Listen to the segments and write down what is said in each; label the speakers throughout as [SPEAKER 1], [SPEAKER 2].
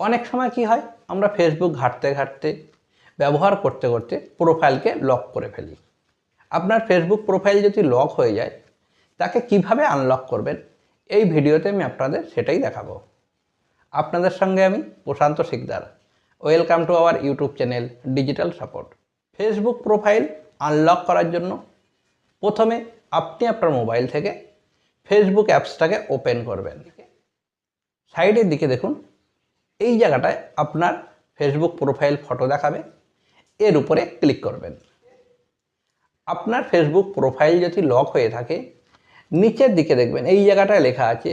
[SPEAKER 1] অনেক সময় কি হয় আমরা ফেসবুক ঘাঁটতে ঘাঁটতে ব্যবহার করতে করতে প্রোফাইলকে লক করে ফেলি। আপনার ফেসবুক প্রোফাইল যদি লক হয়ে যায় তাকে কীভাবে আনলক করবেন এই ভিডিওতে আমি আপনাদের সেটাই দেখাবো। আপনাদের সঙ্গে আমি Prashanta Sikdar. Welcome to our YouTube channel digital support Facebook profile unlock করার জন্য প্রথমে আপনি আপনার মোবাইল থেকে ফেসবুক অ্যাপসটাকে ওপেন করবেন। সাইডের দিকে দেখুন এই জায়গাটায় আপনার ফেসবুক প্রোফাইল ফটো দেখাবে, এর উপরে ক্লিক করবেন। আপনার ফেসবুক প্রোফাইল যদি লক হয়ে থাকে, নিচের দিকে দেখবেন, এই জায়গাটায় লেখা আছে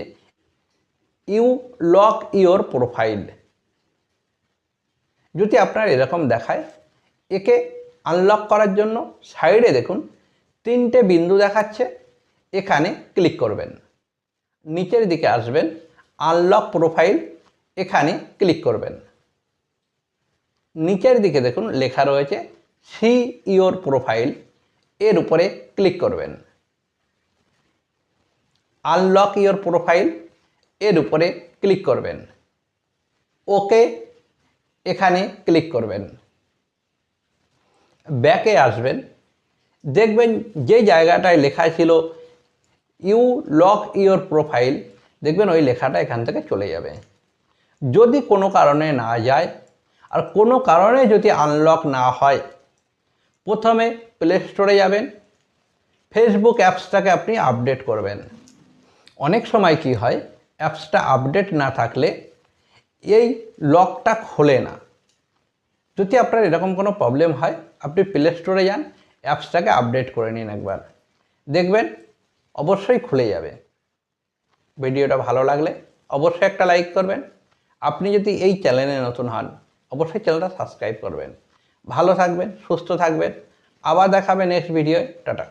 [SPEAKER 1] ইউ লক ইওর প্রোফাইল যদি আপনার এরকম দেখায়, একে আনলক করার জন্য সাইডে দেখুন, তিনটে বিন্দু দেখাচ্ছে, এখানে ক্লিক করবেন। নিচের দিকে আসবেন আনলক প্রোফাইল এখানে ক্লিক করবেন। নিচের দিকে দেখুন লেখা রয়েছে সি ইওর প্রোফাইল এর উপরে ক্লিক করবেন। আনলক ইওর প্রোফাইল এর উপরে ক্লিক করবেন। ওকে এখানে ক্লিক করবেন। ব্যাকে আসবেন। দেখবেন যে জায়গাটায় লেখা ছিল ইউ লক ইওর প্রোফাইল দেখবেন ওই লেখাটা এখান থেকে চলে যাবে। যদি কোনো কারণে না যায়, আর কোনো কারণে যদি আনলক না হয়, প্রথমে প্লে স্টোরে যাবেন ফেসবুক অ্যাপসটাকে আপনি আপডেট করবেন। অনেক সময় কি হয় অ্যাপসটা আপডেট না থাকলে এই লকটা খোলে না। যদি আপনার এরকম কোনো প্রবলেম হয়, আপনি প্লে স্টোরে যান অ্যাপসটাকে আপডেট করে নিন একবার। দেখবেন অবশ্যই খুলে যাবে। ভিডিওটা ভালো লাগলে অবশ্যই একটা লাইক করবেন। আপনি যদি এই চ্যানেলে নতুন হন, অবশ্যই চ্যানেলটা সাবস্ক্রাইব করবেন। ভালো থাকবেন, সুস্থ থাকবেন। আবার দেখাবে নেক্সট ভিডিও টাটা।